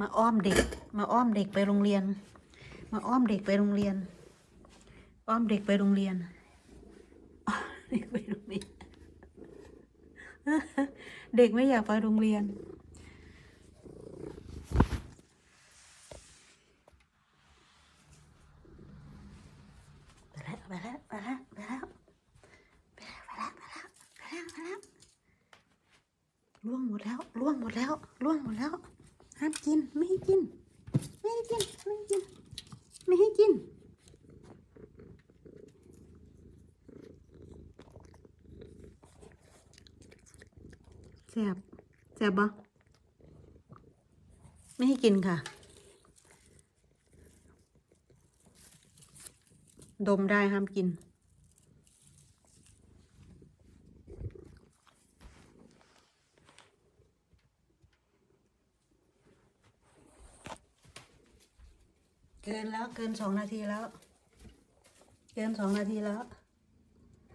มาอ้อมเด็ก มาอ้อมเด็กไปโรงเรียน มาอ้อมเด็กไปโรงเรียน อ้อมเด็กไปโรงเรียนอ้อมเด็กไปโรงเรียน เด็กไม่อยากไปโรงเรียน ไปแล้วไปแล้วไปแล้วไปแล้วไปแล้วไปแล้วไปแล้วไปแล้วไปแล้วล่วงหมดแล้วล่วงหมดแล้วล่วงหมดแล้ว ห้ามกิน ไม่ให้กิน ไม่ให้กิน ไม่ให้กิน ไม่ให้กิน แสบแสบบ่ไม่ให้กินค่ะ ดมได้ห้ามกิน เกินแล้วเกินสองนาทีแล้ว เกินสองนาทีแล้ว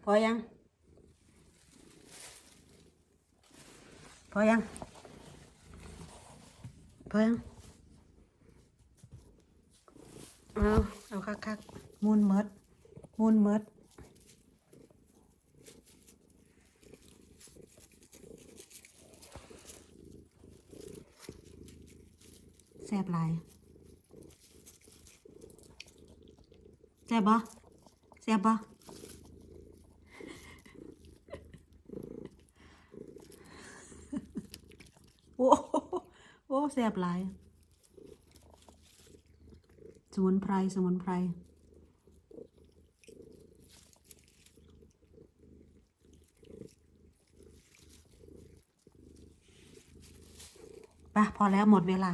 พอยัง พอยัง พอยัง เอาเอาคักคักมูนเมดมูนเมดแซ่บหลาย แซ่บบ่แซ่บบ่โอ้โหโอ้แซ่บหลายสมุนไพรสมุนไพรไปพอแล้วหมดเวลา